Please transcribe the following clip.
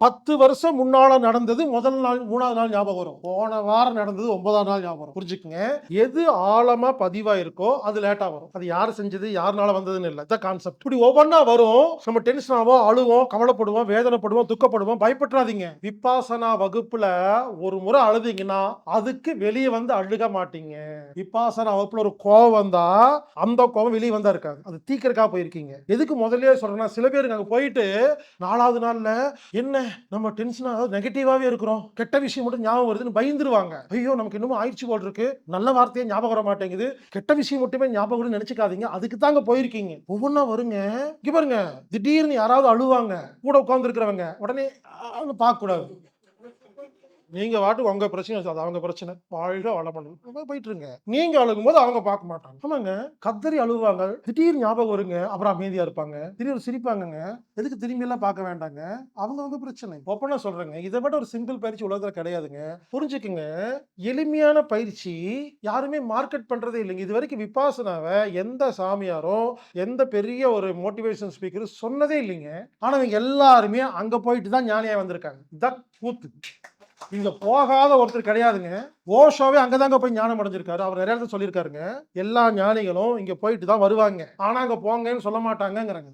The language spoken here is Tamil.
பத்து வருஷம் முன்னால நடந்தது முதல் நாள் மூணாவது நாள் ஞாபகம் வரும். போன வாரம் நடந்தது ஒன்பதாம் நாள் ஞாபகம் வரும். புரிஞ்சுக்குங்க? எது ஆழமா பதிவா இருக்கோ அது லேட்டா வரும். அது யார் செஞ்சது யாருனால வந்ததுன்னு இல்லை. இதான் கான்செப்ட் இப்படி ஒவ்வொன்றா வரும். நம்ம டென்ஷன் ஆகும் அழுவோம் கவலைப்படுவோம் வேதனைப்படுவோம் துக்கப்படுவோம். பயப்பட்டுறாதீங்க விபாசனா வகுப்புல ஒரு முறை அழுதீங்கன்னா அதுக்கு வெளியே வந்து அழுக மாட்டீங்க. விபாசனா வகுப்புல ஒரு கோவம் வந்தா அந்த கோவம் வெளியே வந்தா இருக்காது. அது தீக்கிறக்கா போயிருக்கீங்க. எதுக்கு முதல்ல சொல்றேன்னா சில பேருக்கு அங்க போயிட்டு நாலாவது நாள்ல என்ன? நம்ம டென்ஷனாக அதாவது நெகட்டிவாகவே இருக்கிறோம். கெட்ட விஷயம் மட்டும் ஞாபகம் வருதுன்னு பயந்துருவாங்க. ஐயோ நமக்கு இன்னமும் ஆயிடுச்சு போல் இருக்கு நல்ல வார்த்தையே ஞாபகம் வர மாட்டேங்குது. கெட்ட விஷயம் மட்டுமே ஞாபகம் நினைச்சுக்காதீங்க. அதுக்கு தாங்க போயிருக்கீங்க. ஒவ்வொன்றா வருங்க. இங்கே பாருங்க. திடீர்னு யாராவது அழுவாங்க. கூட உட்காந்துருக்கிறவங்க உடனே அவங்க பார்க்கக்கூடாது. நீங்க வாட்டுக்கு உங்க பிரச்சனை அது அவங்க பிரச்சனை. வாழ்க வளமணும் போயிட்டு இருங்க நீங்க அழுகும் போது அவங்க பார்க்க மாட்டாங்க. ஆமாங்க. கத்தரி அழுவாங்க. திடீர் ஞாபகம் வருங்க. அப்புறம் அமைதியா இருப்பாங்க. திடீர் சிரிப்பாங்கங்க. எதுக்கு திரும்பி எல்லாம் பார்க்க வேண்டாங்க? அவங்க அவங்க பிரச்சனை. ஒப்பனா சொல்றேங்க. இதை விட ஒரு சிம்பிள் பயிற்சி உலகத்துல கிடையாதுங்க. புரிஞ்சுக்குங்க. எளிமையான பயிற்சி யாருமே மார்க்கெட் பண்றதே இல்லைங்க. இது வரைக்கும் விபாசனாவை எந்த சாமியாரும் எந்த பெரிய ஒரு மோட்டிவேஷன் ஸ்பீக்கர் சொன்னதே இல்லைங்க. ஆனா இவங்க எல்லாருமே அங்க போயிட்டு தான் ஞானியா வந்திருக்காங்க. இதான் கூத்து. இங்க போகாத ஒருத்தர் கிடையாதுங்க. ஓஷோவே அங்கதாங்க போய் ஞானம் அடைஞ்சிருக்காரு. அவர் நிறைய இடத்துல சொல்லியிருக்காருங்க எல்லா ஞானிகளும் இங்க போயிட்டு தான் வருவாங்க. ஆனா அங்க போங்கன்னு சொல்ல மாட்டாங்கங்கிறாங்க.